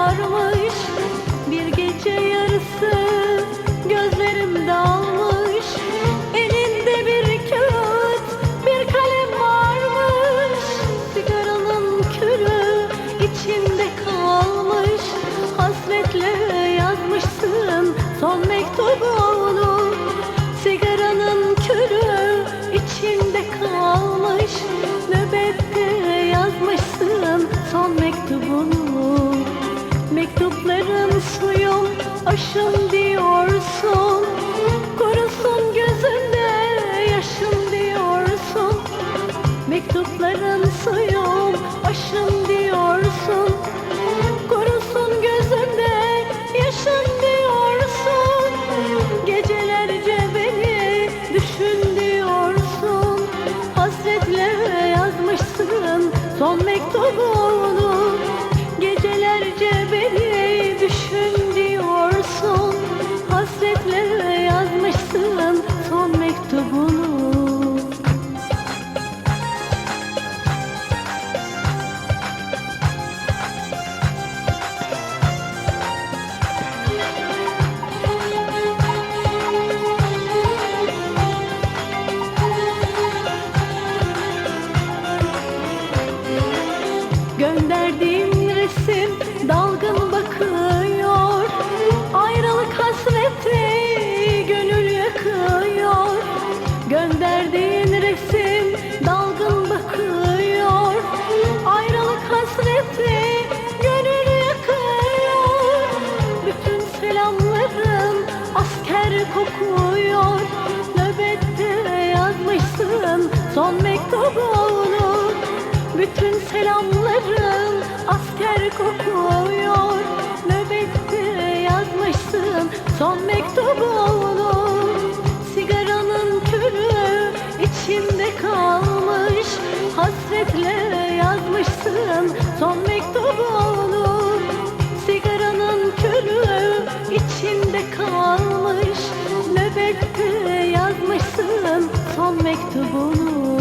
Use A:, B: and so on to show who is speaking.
A: kararmış bir gece yarısı gözlerim dal. Aşım diyorsun. Kurusun gözünde yaşım diyorsun. Mektupların suyum aşım diyorsun. Kurusun gözünde yaşım diyorsun. Gecelerce beni düşün diyorsun. Hasretle yazmışsın son mektubunu son mektubunu bütün selamların asker kokuyor. Nöbette yazmışsın. Son mektubunu Sigaranın külü içimde kalmış. Hasretle yazmışsın. Son mektubunu yazmışsın son mektubunu.